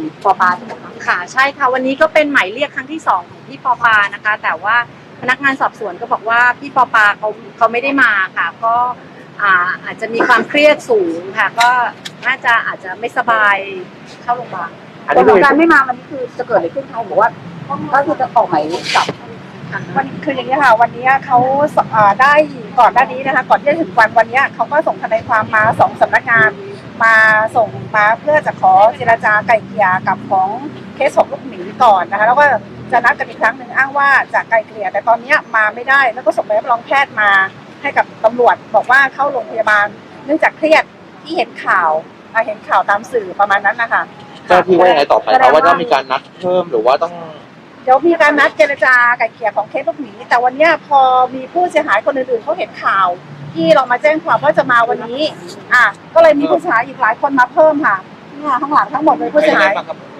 ของปอปาใช่ไหมคะค่ะใช่ค่ะวันนี้ก็เป็นหมายเรียกครั้งที่สองของพี่ปอปานะคะ แต่ว่าพนักงานสอบสวนก็บอกว่าพี่ปอปาเขาเขาไม่ได้มาค่ะ ก็อ่าอาจจะมีความเครียดสูงค่ะ ก็น่าจะอาจจะไม่สบายเข้าโรงพยาบาลอันแต่นี้คือการไม่มาวันนี้คือจะเกิดอะไรขึ้นเขาบอกว่าก็คือจะออกหมายจับวันคืออย่างนี้ค่ะ วันนี้เขาเอ่อได้ก่อนหน้านี้นะคะ ก่อนที่จะถึงวันวันนี้เขาก็ส่งทนายความมาสองสำนักงาน มาส่งมาเพื่อจะขอเจรจาไกล่เกลี่ยกับของเคสของลูกหมีก่อนนะคะ แล้วก็จะนัดกันอีกครั้งหนึ่งอ้างว่าจะไกล่เกลี่ยแต่ตอนนี้มาไม่ได้ แล้วก็ส่งใบรับรองแพทย์มาให้กับตำรวจบอกว่าเข้าโรงพยาบาล เนื่องจากเครียดที่เห็นข่าวอะเห็นข่าวตามสื่อประมาณนั้นนะคะเจ้าหน้าที่ว่ายังไงต่อไปครับว่าต้องมีการนัดเพิ่มหรือว่าต้องเดี๋ยวมีการนัดเจรจาไกล่เกลี่ยของเคสลูกหมีแต่วันเนี้ยพอมีผู้เสียหายคนอื่นๆเขาเห็นข่าว ที่เรามาแจ้งความว่าจะมาวันนี้ อะก็เลยมีผู้เสียหายอีกหลายคนมาเพิ่มค่ะเนี่ยข้างหลังทั้งหมดเลยผู้เสียหาย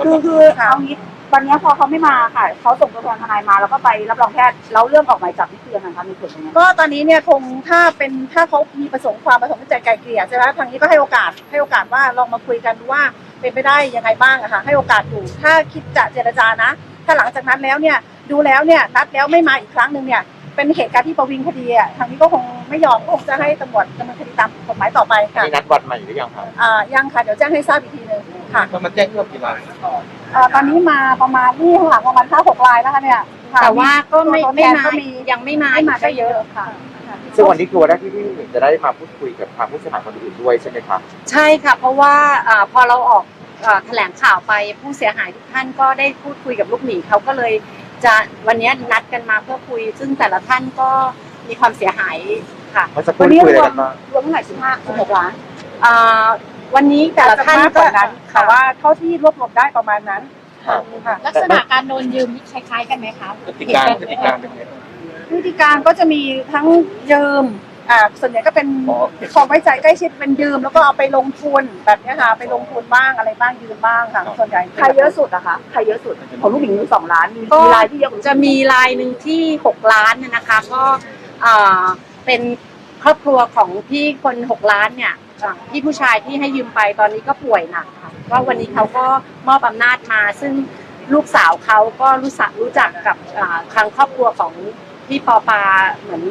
คือคือเอางี้วันนี้พอเขาไม่มาค่ะเขาส่งตัวแทนทนายมาแล้วก็ไปรับรองแพทย์แล้วเรื่องออกหมายจับนี่คือยังไงคะมีส่วนตรงนี้ก็ตอนนี้เนี่ยคงถ้าเป็นถ้าเขามีประสงค์ความประสงค์ใจไกลเกลี่ยใช่ไหมทางนี้ก็ให้โอกาสให้โอกาสว่าลองมาคุยกันดูว่าเป็นไปได้ยังไงบ้างอะค่ะให้โอกาสอยู่ถ้าคิดจะเจรจานะ ถ้าหลังจากนั้นแล้วเนี่ยดูแล้วเนี่ยนัดแล้วไม่มาอีกครั้งหนึ่งเนี่ย เป็นเหตุการณ์ที่ประวิงคดีอะทางนี้ก็คงไม่ยอมก็คงจะให้ตำรวจดำเนินคดีตามกฎหมายต่อไปค่ะมีนัดวันใหม่หรือยังครับอ่ายังค่ะเดี๋ยวแจ้งให้ทราบอีกทีหนึงค่ะก็มาแจ้งเพิ่มกี่รายอ่าตอนนี้มาประมาณนี่ข้างหลังประมาณห้าหกลายนะคะเนี่ยค่ะแต่ว่าก็ไม่ตัวไม่แทนมาก็มียังไม่มาไม่มาอีกก็เยอะค่ะ ซึ่งวันนี้คือวันแรกที่พี่หนิงจะได้มาพูดคุยกับทางผู้เสียหายคนอื่นด้วยใช่ไหมครับ ใช่ค่ะ เพราะว่าอ่าพอเราออกอ่าแถลงข่าวไปผู้เสียหายทุกท่านก็ได้พูดคุยกับลูกหมีเขาก็เลย จะวันนี้นัดกันมาเพื่อคุย ซึ่งแต่ละท่านก็มีความเสียหายค่ะเมื่อสักครู่นี้คุยอะไรกันมารวมเท่าไหร่สิบห้าสิบหกล้านอ่าวันนี้แต่ละท่านมากกก็ว่านั้นแต่ว่าเท่าที่รวบรวมได้ประมาณนั้นครับค่ะ ลักษณะการโดนยืมนี่คล้ายๆกันไหมคะพฤติการพฤติการเป็นไงวิธีการก็จะมีทั้งยืม อ่าส่วนใหญ่ก็เป็นอ๋อความไว้ใจใกล้ชิดเป็นยืม แล้วก็เอาไปลงทุนแบบเนี้ยค่ะไปลงทุนบ้างอะไรบ้างยืมบ้างค่ะส่วนใหญ่ใครเยอะสุดอะคะใครเยอะสุดของลูกหญิงมีสองล้านมีก็มีรายที่เยอะกว่าจะมีรายหนึ่งที่หกล้านน่ะนะคะ ก็อ่าเป็นครอบครัวของพี่คนหกล้านเนี่ยอ่าพี่ผู้ชายที่ให้ยืมไปตอนนี้ก็ป่วยหนักค่ะก็วันนี้เขาก็มอบอำนาจมา ซึ่งลูกสาวเขาก็รู้สักรู้จักกับอ่าทางครอบครัวของพี่ปอปาเหมือน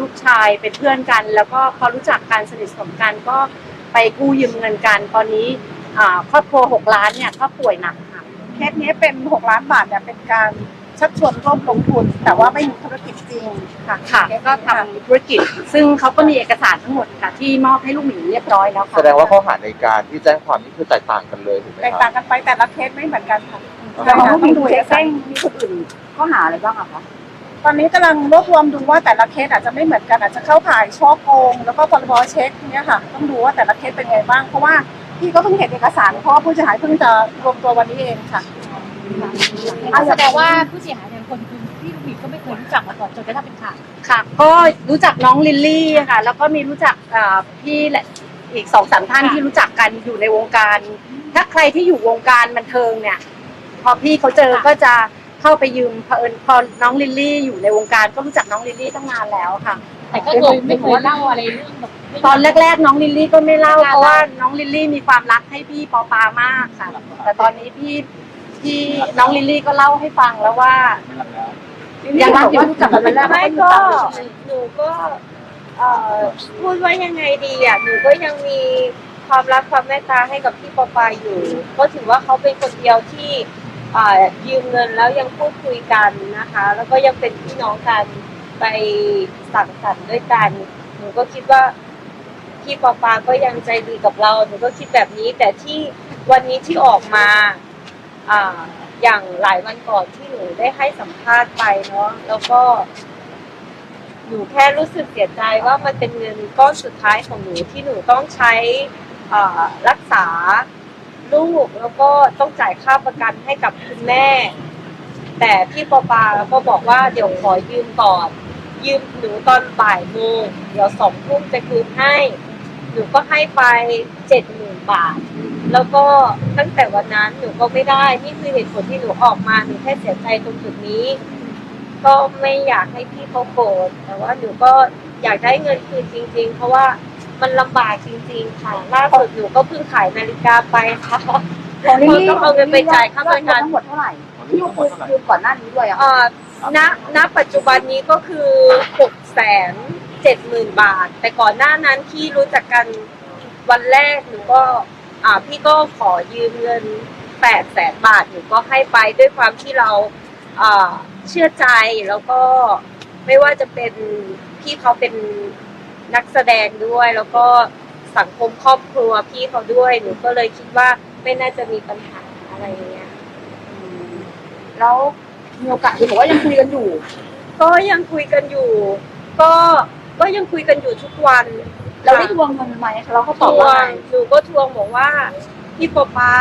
ลูกชายเป็นเพื่อนกัน แล้วก็พอรู้จักกันสนิทสนมกันก็ไปกู้ยืมเงินกัน ตอนนี้อ่าครอบครัวหกล้านเนี่ยก็ป่วยหนักค่ะเคสนี้เป็นหกล้านบาทเนี่ยเป็นการชักชวนร่วมลงทุน แต่ว่าไม่มีธุรกิจจริงค่ะค่ะก็ทำธุรกิจ ซึ่งเขาก็มีเอกสารทั้งหมดค่ะที่มอบให้ลูกหมีเรียบร้อยแล้วค่ะแสดงว่าข้อหาในการที่แจ้งความนี่คือแตกต่างกันเลยถูกไหมแตกคต่ารับงกันไปแต่ละเคสไม่เหมือนกันค่ะแต่ของลูกหญิงต้ดูองเช็คเอกแจ้สารงมีคนอื่นข้อหาอะไรบ้างอะคะ ตอนนี้กำลังรวบรวมดูว่าแต่ละเคสอาจจะไม่เหมือนกันอาจจะเข้าข่ายช่อโกงแล้วก็พรบเช็คเนี่ยค่ะต้องดูว่าแต่ละเคสเป็นไงบ้างเพราะว่าพี่ก็เพิ่งเห็นเอกสารเพราะว่าผู้เสียหายเพิ่งจะรวมตัววันนี้เองค่ะอะแสดงว่าผู้เสียหายในคนคือพี่ลูกหมีก็ไม่เคยรู้จักมาก่อนจนกระทั่งเป็นข่าวค่ะ ก็รู้จักน้องลิลลี่ค่ะ แล้วก็มีรู้จักอ่าพี่และอีกสองสามท่านที่รู้จักกันอยู่ในวงการ ถ้าใครที่อยู่วงการบันเทิงเนี่ย พอพี่เขาเจอก็จะ เข้าไปยืมเผอิญพอน้องลิลลี่อยู่ในวงการก็รู้จักน้องลิลลี่ตั้งนานแล้วค่ะ แต่ก็เคยไม่เคยเล่าอะไรเรื่องแบบตอนแรก ๆ น้องลิลลี่ก็ไม่เล่าเพราะว่าน้องลิลลี่มีความรักให้พี่ปอปามากค่ะ แต่ตอนนี้พี่พี่น้องลิลลี่ก็เล่าให้ฟังแล้วว่ายังรักอยู่รู้จักกันวันแรกไม่ก็หนูก็เอ่อพูดว่ายังไงดีอะหนูก็ยังมีความรักความเมตตาให้กับพี่ปอปาอยู่ ก็ถือว่าเขาเป็นคนเดียวที่อ่า ยืมเงินแล้วยังพูดคุยกันนะคะ แล้วก็ยังเป็นพี่น้องกันไปสั่งสรรค์ด้วยกัน หนูก็คิดว่าพี่ปอปาก็ยังใจดีกับเรา หนูก็คิดแบบนี้ แต่ที่วันนี้ที่ออกมาอ่าอย่างหลายวันก่อนที่หนูได้ให้สัมภาษณ์ไปเนาะ แล้วก็หนูแค่รู้สึกเสียใจว่ามันเป็นเงินก้อนสุดท้ายของหนูที่หนูต้องใช้อ่ารักษา ลูกแล้วก็ต้องจ่ายค่าประกันให้กับคุณแม่ แต่พี่ปอปาก็บอกว่าเดี๋ยวขอยืมก่อน ยืมหนูตอนบ่ายโมงเดี๋ยวสองทุ่มจะคืนให้หนูก็ให้ไปเจ็ดหมื่นบาท แล้วก็ตั้งแต่วันนั้นหนูก็ไม่ได้นี่คือเหตุผลที่หนูออกมาหนูแค่เสียใจตรงจุดนี้ ก็ไม่อยากให้พี่เขาโกรธแต่ว่าหนูก็อยากได้เงินคืนจริง ๆ เพราะว่า มันลำบากจริง ๆ ค่ะ ล่าสุดหนูก็เพิ่งขายนาฬิกาไปค่ะของลิลลี่ต้องเอาเงินไปจ่ายค่าบริการทั้งหมดเท่าไหร่ที่ลูกคือยืมก่อนหน้านี้ด้วยอะเอ่อณณปัจจุบันนี้ก็คือหกแสนเจ็ดหมื่นบาท แต่ก่อนหน้านั้นที่รู้จักกันวันแรกหนูก็ อ่าพี่ก็ขอยืมเงินแปดแสนบาทหนูก็ให้ไปด้วยความที่เราอ่าเชื่อใจแล้วก็ไม่ว่าจะเป็นพี่เขาเป็น นักแสดงด้วย แล้วก็สังคมครอบครัวพี่เขาด้วยหนูก็เลยคิดว่าไม่น่าจะมีปัญหาอะไรอย่างเงี้ย แล้วมีโอกาสที่บอกว่ายังคุยกันอยู่ ก็ยังคุยกันอยู่ ก็ก็ยังคุยกันอยู่ทุกวันเราได้ทวงเงินไหมเราก็ทตอบวว่างไงหนูก็ทวงบอกว่าพี่ปอปา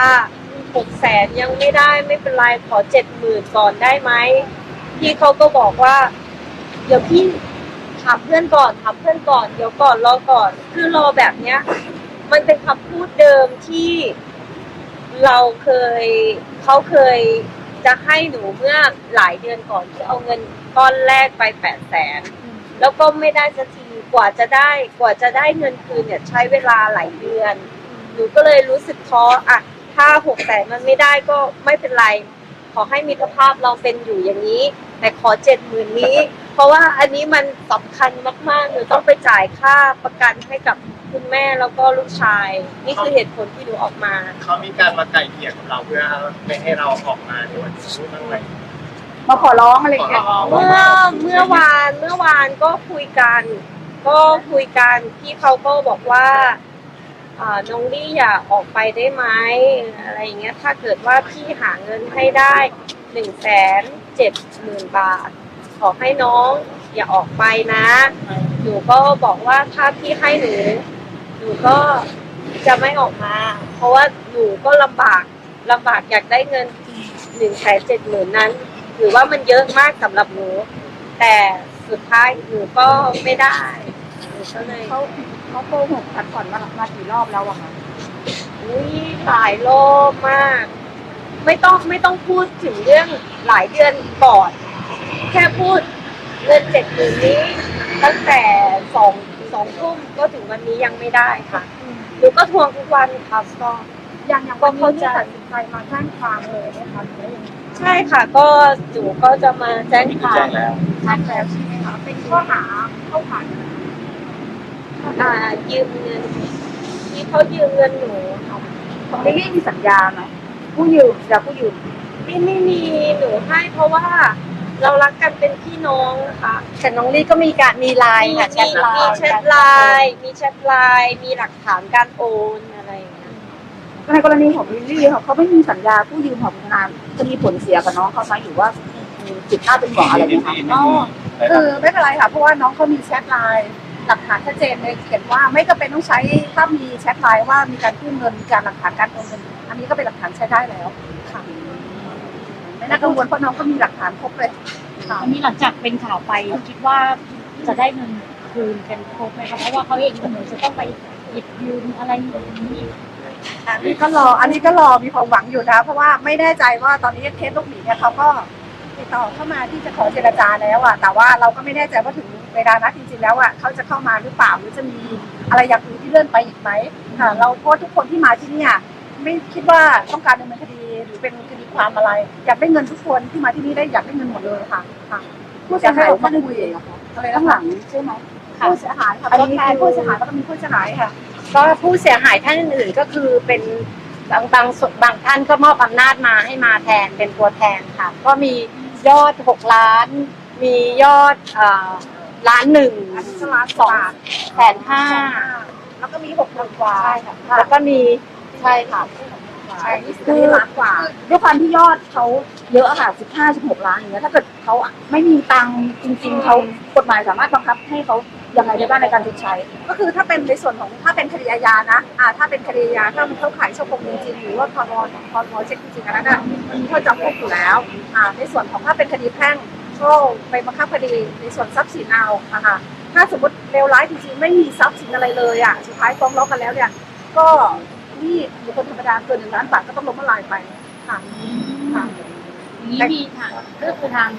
หกแสนยังไม่ได้ไม่เป็นไรขอเจ็ดหมื่นก่อนได้ไหมพี่เขาก็บอกว่า เดี๋ยวพี่ ถามเพื่อนก่อนถามเพื่อนก่อนเดี๋ยวก่อนรอก่อน คือรอแบบเนี้ย มันเป็นคำพูดเดิมที่เราเคยเขาเคยจะให้หนูเมื่อหลายเดือนก่อนที่เอาเงินก้อนแรกไปแปดแสนแล้วก็ไม่ได้สักทีกว่าจะได้กว่าจะได้เงินคืนเนี่ยใช้เวลาหลายเดือน หนูก็เลยรู้สึกท้ออะถ้าหกแสนมันไม่ได้ก็ไม่เป็นไร ขอให้มิตรภาพเราเป็นอยู่อย่างนี้ แต่ขอเจ็ดหมื่นนี้ เพราะว่าอันนี้มันสำคัญมากๆหนูต้องไปจ่ายค่าประกันให้กับคุณแม่แล้วก็ลูกชาย นี่คือเหตุผลที่หนูออกมา เขามีการมาไก่เกลี่ยกับเราเพื่อไม่ให้เราออกมาในวันนี้บ้างไหมมาขอร้องอะไรอย่างเงี้ยเมื่อเมื่อวานเมื่อวานก็คุยกัน ก็คุยกันพี่เขาก็บอกว่าอ่าน้องลี่อย่าออกไปได้ไหมอะไรอย่างเงี้ยถ้าเกิดว่าพี่หาเงินให้ได้หนึ่งแสน เจ็ดหมื่นบาท ขอให้น้องอย่าออกไปนะ หนูก็บอกว่าถ้าพี่ให้หนู หนูก็จะไม่ออกมา เพราะว่าหนูก็ลำบากลำบากอยากได้เงินหนึ่งแสนเจ็ดหมื่นนั้นถือว่ามันเยอะมากสำหรับหนู แต่สุดท้ายหนูก็ไม่ได้หนูก็เลยเขาเขาโกหกผัดผ่อนมามากี่รอบแล้วอะคะอุ้ยหลายรอบมาก ไม่ต้องไม่ต้องพูดถึงเรื่องหลายเดือนก่อน แค่พูดเงินเจ็ดหมื่นนี้ ตั้งแต่สองสองทุ่มก็ถึงวันนี้ยังไม่ได้ค่ะหนูก็ทวงทุกวันครับก็อย่างอย่างวันนี้ที่ตัดสินใจมาแจ้งความเลยนะคะหรือว่ายังไงใช่ค่ะ ก็หนูก็จะมาแจ้งความแจ้งแล้ว แจ้งแล้วใช่ไหมคะเป็นข้อหาเข้าข่าย อ่ายืมเงินที่เขายืมเงินหนูค่ะ ของลิลลี่มีสัญญาไหม ผู้ยืมจะผู้ยืมไม่ไม่มีหนูให้เพราะว่าเรารักกันเป็นพี่น้องนะคะแต่น้องลี่ก็มีการมีไลน์มีค่ะแชทไลมีน์แชทไลน์มีแชทไลน์มีหลักฐานการโอนอะไรอย่างเงี้ยในกรณีของลิลลี่ค่ะเขาไม่มีสัญญาผู้ยืมของธนาคารจะมีผลเสียกับน้องเขาไหมหรือว่ามีจิตน่าเป็นห่วงอะไรไหมคะอ๋อคือไม่เป็นไรค่ะเพราะว่าน้องเขามีแชทไลน์หลักฐานชัดเจนเลยเขียนว่าไม่จำเป็นต้องใช้ถ้ามีแชทไลน์ว่ามีการกู้เงินมีการหลักฐานการโอนเงิน อันนี้ก็เป็นหลักฐานใช้ได้แล้วค่ะไม่น่ากังวลเพราะน้องก็มีหลักฐานครบเลยค่ะอันนี้หลังจากเป็นข่าวไปคิดว่าจะได้เงินคืนกันครบไหมคะเพราะว่าเขาเองก็เหมือนจะต้องไปหยิบยืมอะไรอย่างนี้อันนี้ก็รออันนี้ก็รอมีความหวังอยู่นะ เพราะว่าไม่แน่ใจว่าตอนนี้เคสลูกหมีเนี่ยเขาก็ติดต่อเข้ามาที่จะขอเจรจาแล้วอะแต่ว่าเราก็ไม่แน่ใจว่าถึงเวลานัดจริงๆแล้วอะเขาจะเข้ามาหรือเปล่าหรือจะมีอะไรอย่างอื่นที่เลื่อนไปอีกไหมค่ะเราเพราะทุกคนที่มาที่เนี่ย ไม่คิดว่าต้องการดำเนินคดีหรือเป็นคดีความอะไร อยากได้เงินทุกคนที่มาที่นี่ได้อยากได้เงินหมดเลยค่ะค่ะผู้เสียหายเขาได้คุยเหรอคะอะไรข้านะงหคะลังใช่ไหมผู้เสียหายค่ะอันตัวนี้แทนคือผู้เสียหายแล้วก็มีผู้เสียหายค่ะ ก็ผู้เสียหายท่านอื่นๆก็คือเป็นบางบางส่วนบางท่านก็มอบอำนาจมาให้มาแทนเป็นตัวแทนค่ะ ก็มียอดหกล้าน มียอดเอ่อล้านหนึ่งอันนี้ก็ล้านสองบาทแสนห้าแล้วก็มีหกพันกว่าใช่ค่ะแล้วก็มี ใช่ค่ะ ใช่นี่คือล้านกว่า ด้วยความที่ยอดเขาเยอะอะค่ะสิบห้าสิบหกล้านอย่างเงี้ยถ้าเกิดเขาไม่มีตังค์จริงๆเขากฎหมายสามารถบังคับให้เขายังไงได้บ้างในการชดใช้ ก็คือถ้าเป็นในส่วนของถ้าเป็นคดีอาญานะอ่าถ้าเป็นคดีอาญาถ้ามันเข้าข่ายช่อโกงจริงๆหรือว่าพรบพรบเช็คจริงๆอันนั้นน่ะมันมีโทษจำคุกอยู่แล้วอ่าในส่วนของถ้าเป็นคดีแพ่งก็ไปบังคับคดีในส่วนทรัพย์สินเอาอะค่ะถ้าสมมติเลวร้ายจริงๆไม่มีทรัพย์สินอะไรเลยอะสุดท้ายฟ้องร้องกันแล้วเนี่ยก็ นี่บุคคลธรรมดาเกินหนึ่งล้านบาทก็ต้องล้มละลายไปค่ะค่ะ นี้มีทางก็คือทาง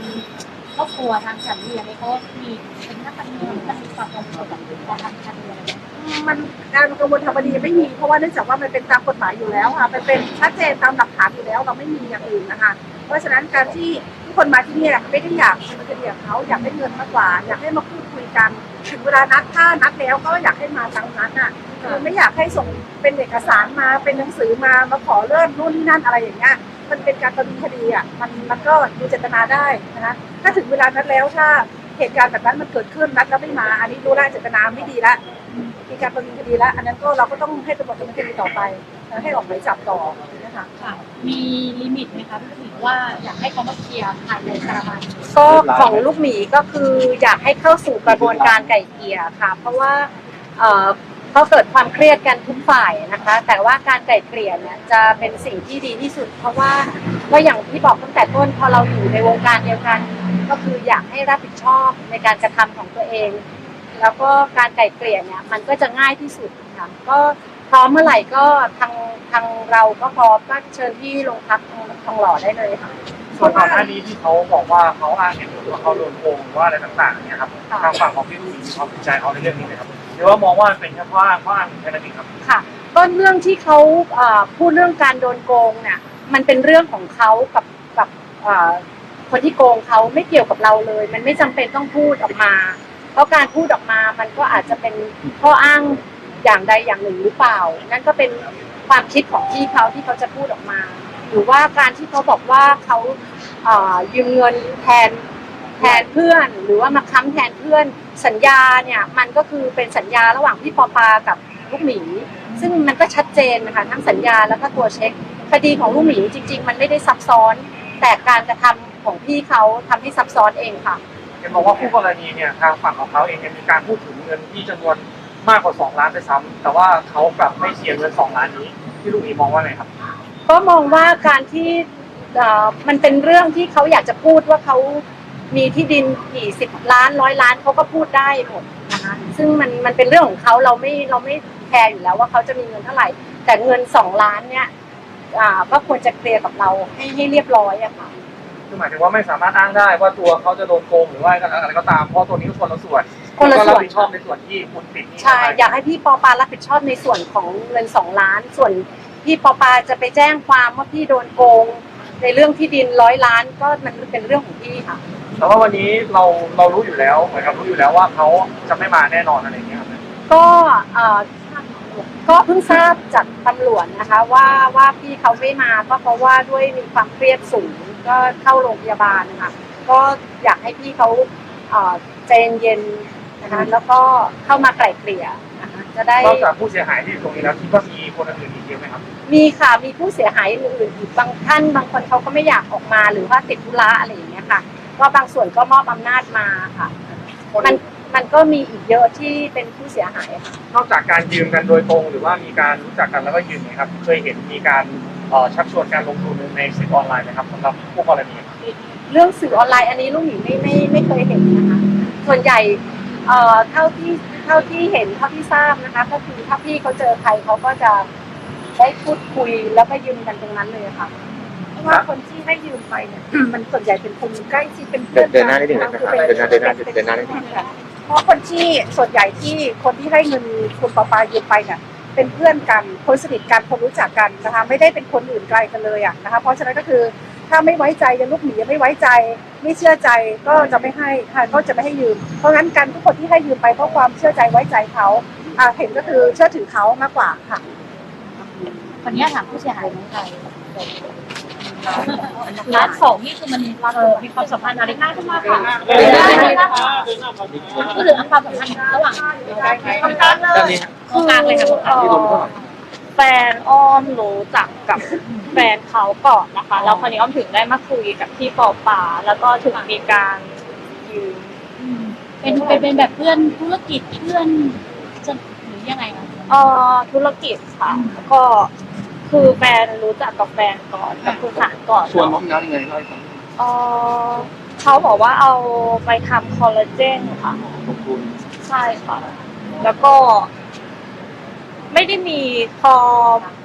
ครอบครัวทางสามีอะไรเขามีเป็นนักการเมืองกันมีความกังวลกับการทำคดีอะไรไหมมันการกระบวนทางคดีไม่มี เพราะว่าเนื่องจากว่ามันเป็นตามกฎหมายอยู่แล้วค่ะมันเป็นชัดเจนตามหลักฐานอยู่แล้วเราไม่มีอย่างอื่นนะคะ เพราะฉะนั้นการที่ทุกคนมาที่นี่เนี่ยไม่ได้อยากดำเนินคดีกับเขาอยากได้เงินมากกว่า อยากให้มาพูดคุยกัน ถึงเวลานัดถ้านัดแล้วก็อยากให้มาตามนัดน่ะคือไม่อยากให้ส่งเป็นเอกสารมาเป็นหนังสือมามาขอเลื่อนนู่นนี่นั่นอะไรอย่างเงี้ยมันเป็นการดำเนินคดีอะมันมันก็ดูเจตนาได้นะคะถ้าถึงเวลานัดแล้วถ้าเหตุการณ์แบบนั้นมันเกิดขึ้นนัดแล้วไม่มาอันนี้รู้แล้วเจตนาไม่ดีละมีการดำเนินคดีแล้วอันนั้นก็เราก็ต้องให้ตำรวจดำเนินคดีต่อไปนะให้ออกหมายจับต่อนะคะค่ะมีลิมิตไหมคะพี่หมีว่าอยากให้เขามาเคลียร์ภายในประมาณก็ของลูกหมีก็คืออยากให้เข้าสู่กระบวนการไก่เกลี่ยค่ะ เพราะว่า เอ่อเขาเกิดความเครียดกันทุกฝ่ายนะคะ แต่ว่าการไก่เกลี่ยเนี่ยจะเป็นสิ่งที่ดีที่สุด เพราะว่าก็อย่างที่บอกตั้งแต่ต้นพอเราอยู่ในวงการเดียวกัน ก็คืออยากให้รับผิดชอบในการกระทำของตัวเอง แล้วก็การไก่เกลี่ยเนี่ยมันก็จะง่ายที่สุดค่ะก็พร้อมเมื่อไหร่ก็ทางทางเราก็พร้อมก็เชิญที่โรงพักทองหล่อได้เลยค่ะส่วนก่อนหน้านี้ที่เขาบอกว่าเขาอ้างเหตุผลว่าเขาโดนโกงว่าอะไรต่างๆเนี่ยครับค่ะทางฝั่งของพี่ลูกหมีมีความสนใจเขาในเรื่องนี้ไหมครับ หรือว่ามองว่ามันเป็นแค่ข้ออ้างข้ออ้างแค่นั้นเองครับค่ะก็เรื่องที่เขาเอ่อพูดเรื่องการโดนโกงเนี่ยมันเป็นเรื่องของเขากับกับเอ่อคนที่โกงเขาไม่เกี่ยวกับเราเลย มันไม่จำเป็นต้องพูดออกมา เพราะการพูดออกมามันก็อาจจะเป็นข้ออ้างอย่างใดอย่างหนึ่งหรือเปล่า นั่นก็เป็นความคิดของที่เขาที่เขาจะพูดออกมา หรือว่าการที่เขาบอกว่าเขาเอ่อยืมเงินแทน แทนเพื่อน หรือว่ามาค้ำแทนเพื่อน สัญญาเนี่ยมันก็คือเป็นสัญญาระหว่างพี่ปอปากับลูกหมี ซึ่งมันก็ชัดเจนนะคะทั้งสัญญาแล้วก็ตัวเช็ค คดีของลูกหมีจริง ๆ มันไม่ได้ซับซ้อน แต่การกระทำของพี่เขาทำให้ซับซ้อนเองค่ะเห็นบอกว่าคู่กรณีเนี่ยทางฝั่งของเขาเองเนี่ยมีการพูดถึงเงินที่จำนวนมากกว่า 2 ล้านไปซ้ำแต่ว่าเขากลับไม่เสียเงิน 2 ล้านนี้ที่ลูกหมีมองว่าไงครับ ก็มองว่าการที่เอ่อมันเป็นเรื่องที่เขาอยากจะพูดว่าเขา มีที่ดินกี่สิบล้านร้อยล้านเขาก็พูดได้หมดนะคะซึ่งมันมันเป็นเรื่องของเขาเราไม่เราไม่แคร์อยู่แล้วว่าเขาจะมีเงินเท่าไหร่ แต่เงินสองล้านเนี่ยอ่าก็ควรจะเคลียร์กับเราให้ให้เรียบร้อยอะค่ะคือหมายถึงว่าไม่สามารถอ้างได้ว่าตัวเขาจะโดนโกงหรือว่าอะไรก็ตามเพราะตัวนี้ก็คนละส่วนคนละส่วนก็รับผิดชอบในส่วนที่คุณติดหนี้ใช่อยากให้พี่ปอปารับผิดชอบในส่วนของเงินสองล้าน ส่วนพี่ปอปาจะไปแจ้งความว่าพี่โดนโกง ในเรื่องที่ดินร้อยล้านก็มันเป็นเรื่องของพี่ค่ะ แต่ว่าวันนี้เราเรารู้อยู่แล้วเหมือนกับรู้อยู่แล้วว่าเขาจะไม่มาแน่นอนอะไรอย่างเงี้ยครับก็เอ่อก็เพิ่งทราบจากตำรวจนะคะว่าว่าพี่เขาไม่มาก็เพราะว่าด้วยมีความเครียดสูงก็เข้าโรงพยาบาลนะคะก็อยากให้พี่เขาเอ่อใจเย็นๆนะคะแล้วก็เข้ามาไกล่เกลี่ยนะคะจะได้ นอกจากผู้เสียหายที่อยู่ตรงนี้แล้วคิดว่ามีคนอื่นอีกเยอะไหมครับ มีค่ะมีผู้เสียหายอื่นๆอีกบางท่านบางคนเขาก็ไม่อยากออกมาหรือว่าติดธุระอะไรอย่างเงี้ยค่ะ ก็บางส่วนก็มอบอำนาจมาค่ะมันมันก็มีอีกเยอะที่เป็นผู้เสียหายค่ะ นอกจากการยืมกันโดยตรง หรือว่ามีการรู้จักกันแล้วก็ยืมเนะครับ เคยเห็นมีการเอ่อชักชวนการลงทุนในสื่อออนไลน์ไหมครับสำหรับผู้กรณี เรื่องสื่อออนไลน์อันนี้ลูกหมีไม่ไม่ไม่เคยเห็นนะคะ ส่วนใหญ่เอ่อเท่าที่เท่าที่เห็นเท่าที่ทราบนะคะ ก็คือถ้าพี่เขาเจอใครเขาก็จะได้พูดคุยแล้วก็ยืมกันตรงนั้นเลยค่ะเพราะ ว่าคนที่ให้ยืมไปเนี่ยมันส่วนใหญ่เป็นคนใกล้ชิดเป็นเพื่อนเดินหน้านิดหนึ่งนะครับเดินหน้าเดินหน้าเดินหน้านิดหนึ่งเพราะคนที่ส่วนใหญ่ที่คนที่ให้เงินคุณปอปายืมไปเนี่ยเป็นเพื่อนกันคนสนิทกันคนรู้จักกันนะคะไม่ได้เป็นคนอื่นไกลกันเลยอะนะคะเพราะฉะนั้นก็คือถ้าไม่ไว้ใจยังลูกหมียังไม่ไว้ใจไม่เชื่อใจก็จะไม่ให้ค่ะก็จะไม่ให้ยืม เพราะงั้นการทุกคนที่ให้ยืมไปเพราะความเชื่อใจไว้ใจเขาอ่าเห็นก็คือเชื่อถือเขามากกว่าค่ะวันนี้ถามผู้เสียหายน้องไก่ ร้านสองนี่คือมันเออมีความสัมพันธ์อะไรน่าขึ้นมาค่ะก็คือความสัมพันธ์ระหว่างด้านนี้ตรงกลางเลยค่ะที่ลงเท่าไหร่แฟนอ้อมรู้จักกับแฟนเขาก่อนนะคะ แล้วคราวนี้อ้อมถึงได้มาคุยกับพี่ปอป่า แล้วก็ถึงมีการยืมอืมเป็นเป็นเป็นแบบเพื่อนธุรกิจเพื่อนจะหรือยังไงคะ เอ่อธุรกิจค่ะแล้วก็ คือแฟนรู้จักกับแฟนก่อนกับคุณสารก่อนชวนน้องน้ำยังไงเล่าให้ฟังเอ่อเขาบอกว่าเอาไปทำคอลลาเจนค่ะลงทุนใช่ค่ะ แล้วก็ ไม่ได้มีพอ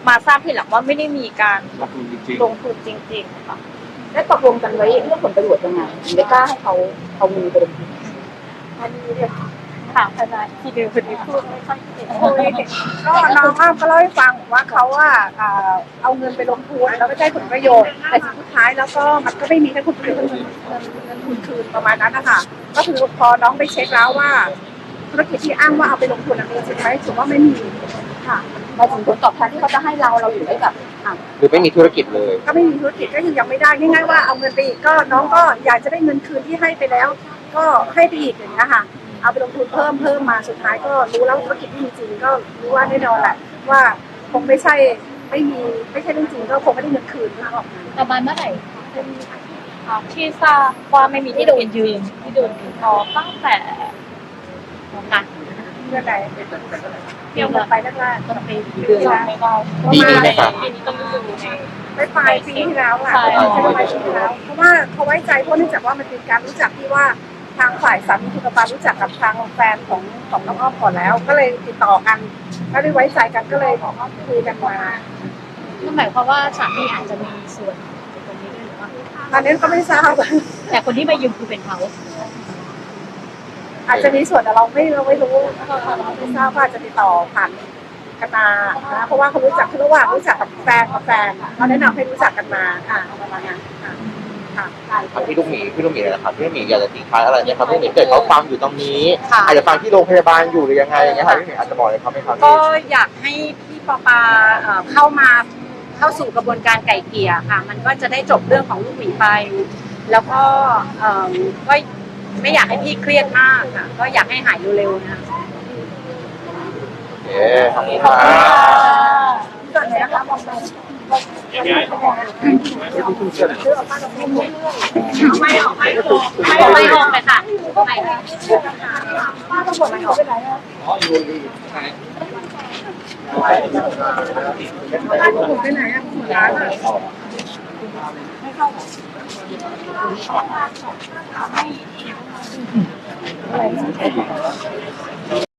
มาทราบทีหลังว่าไม่ได้มีการลงทุนจริงลงทุนจริง ๆ ค่ะ ได้ตกลงกันไว้เรื่องผลประโยชน์ยังไงถึงได้กล้าให้เขาเอาเงินไปลงทุน อันนี้เนี่ย ถามทนายที่เดิมคนนี้พูดไม่ค่อยเก่งคุยก็น้องอ้อมก็เล่าให้ฟังว่าเขาว่าอ่าเอาเงินไปลงทุนแล้วก็ได้ผลประโยชน์แต่สุดท้ายแล้วก็มันก็ไม่มีแค่คุณคืนเงินเงินเงินทุนคืนประมาณนั้นนะคะก็คือพอน้องไปเช็คแล้วว่าธุรกิจที่อ้างว่าเอาไปลงทุนอะมีจริงไหมถือว่าไม่มีค่ะหมายถึงผลตอบแทนที่เขาจะให้เราเราอยู่ได้แบบอะหรือไม่มีธุรกิจเลย ก็ไม่มีธุรกิจก็คือยังไม่ได้ง่ายๆว่าเอาเงินไปอีกก็น้องก็อยากจะได้เงินคืนที่ให้ไปแล้ว ก็ให้ไปอีกอย่างนี้ยค่ะ เอาไปลงทุนเพิ่มเพิ่มมาสุดท้ายก็รู้แล้วธุรกิจที่มีจริงก็รู้ว่าแน่นอนแหละว่าคงไม่ใช่ไม่มีไม่ใช่เรื่องจริงก็คงไม่ได้เงินคืนนะออกมาประมาณเมื่อไหร่ที่ทราบว่าไม่มีที่โดนยืมที่โดนยืมพอตั้งแต่งานเมื่อใดเที่ยวไปแรกๆต้นปีเดือนละไม่ได้ปีนี้ไหมครับปีนี้ต้องอยู่ในไปปลายปีที่แล้วอะใช่ใช่ปลายปีที่แล้วเพราะว่าเขาไว้ใจเพราะเนื่องจากว่ามันเป็นการรู้จักที่ว่า ทางฝ่ายสามีคุณปารู้จักกับทางแฟนของของน้องอ้อมก่อนแล้ว ก็เลยติดต่อกันก็เลยไว้ใจกันก็เลยคุยกันมานั่นหมายความว่าสามีอาจจะมีส่วนในตรงนี้ด้วยหรือเปล่าตอนนี้ก็ไม่ทราบแต่คนที่มายืมคือเป็นเขาอาจจะมีส่วนแต่เราไม่เราไม่รู้เราไม่ทราบว่าจะติดต่อผ่านกันมานะเพราะว่าเขารู้จักคือระหว่างรู้จักกับแฟนกับแฟนเขาแนะนำให้รู้จักกันมาอ่าประมาณนั้น ค่ะค่ะทางพี่ลูกหมีพี่ลูกหมีนะครับพี่ลูกหมีอยากจะทิ้งท้ายอะไรไหมครับพี่ลูกหมีเกิดเขาฟังอยู่ตรงนี้ ค่ะ อาจจะฟังที่โรงพยาบาลอยู่หรือยังไงอย่างเงี้ยค่ะพี่ลูกหมีอาจจะบอกเลยครับไหมครับก็อยากให้พี่ปอปาเอ่อเข้ามาเข้าสู่กระบวนการไก่เกลี่ยค่ะ มันก็จะได้จบเรื่องของลูกหมีไป แล้วก็เอ่อก็ไม่อยากให้พี่เครียดมากค่ะ ก็อยากให้หายเร็วๆนะโอเคขอบคุณครับส่วนไหนนะคะมอง ไม่ออกไม่ออกไม่ไม่ออกเลยค่ะไม่ป้าต้องบอกอะไรออกไปไหนอะป้าต้องบอกไปไหนอะหัวร้านอะ